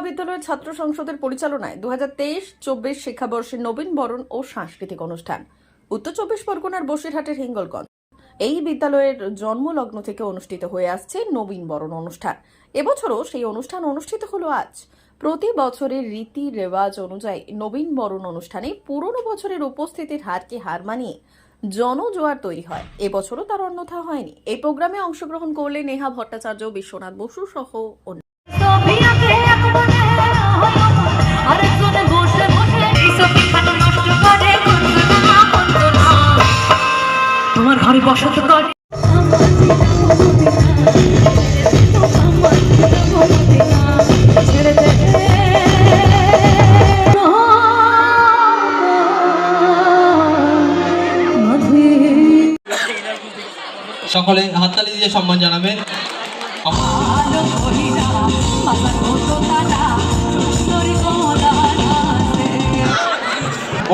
মহাবিদ্যালয়ের ছাত্র সংসদের পরিচালনায় দু হাজার তেইশ, চব্বিশ শিক্ষাবর্ষের নবীন বরণ ও সাংস্কৃতিক অনুষ্ঠান। উত্তর চব্বিশ পরগনার বসিরহাটের হিঙ্গলগঞ্জ। এই বিদ্যালয়ের জন্মলগ্ন থেকে অনুষ্ঠিত হয়ে আসছে নবীন বরণ অনুষ্ঠান। এবছরও সেই অনুষ্ঠান অনুষ্ঠিত হলো আজ। প্রতি বছরের রীতি রেওয়াজ অনুযায়ী নবীন বরণ অনুষ্ঠানে পুরনো বছরের উপস্থিতির হারকে হার মানিয়ে জনজোয়ার তৈরি হয়। এবছরও তার অন্যথা হয়নি। এই প্রোগ্রামে অংশগ্রহণ করলে নেহা ভট্টাচার্য, বিশ্বনাথ বসু সহ অন্য বসত করে সকলে হাততালি দিয়ে সম্মান জানাবেন।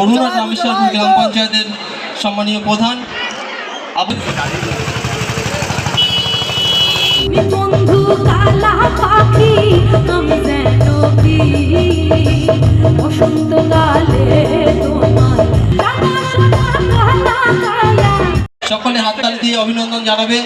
অরুণা রামেশ্বর গ্রাম পঞ্চায়েতের সম্মানীয় প্রধান বন্ধু কালা পাখি আমি যেন বসন্ত তোমার সকলে হাততালি দিয়ে অভিনন্দন জানাবে।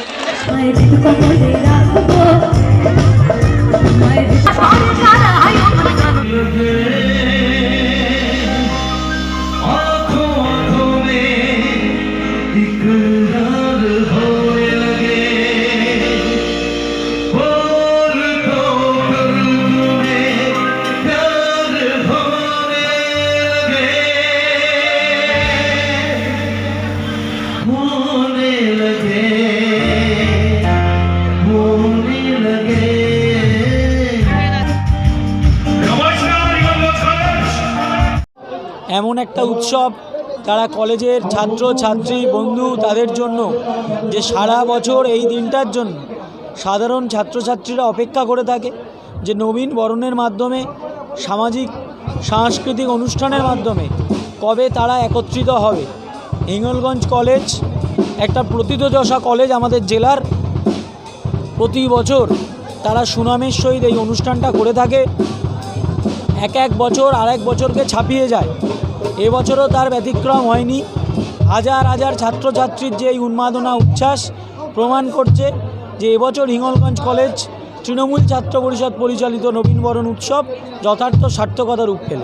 এমন একটা উৎসব তারা কলেজের ছাত্র, ছাত্রী, বন্ধু তাদের জন্য যে সারা বছর এই দিনটার জন্য সাধারণ ছাত্রছাত্রীরা অপেক্ষা করে থাকে, যে নবীন বরণের মাধ্যমে, সামাজিক, সাংস্কৃতিক অনুষ্ঠানের মাধ্যমে কবে তারা একত্রিত হবে। হিঙ্গলগঞ্জ কলেজ একটা প্রথিতযশা কলেজ আমাদের জেলার। প্রতি বছর তারা সুনামের সহিত এই অনুষ্ঠানটা করে থাকে। এক এক বছর আরেক বছরকে ছাপিয়ে যায়। এবছরও তার ব্যতিক্রম হয়নি। হাজার হাজার ছাত্রছাত্রীর যে এই উন্মাদনা, উচ্ছ্বাস প্রমাণ করছে যে এবছর হিঙ্গলগঞ্জ কলেজ তৃণমূল ছাত্র পরিষদ পরিচালিত নবীনবরণ উৎসব যথার্থ সার্থকতা রূপ পেল।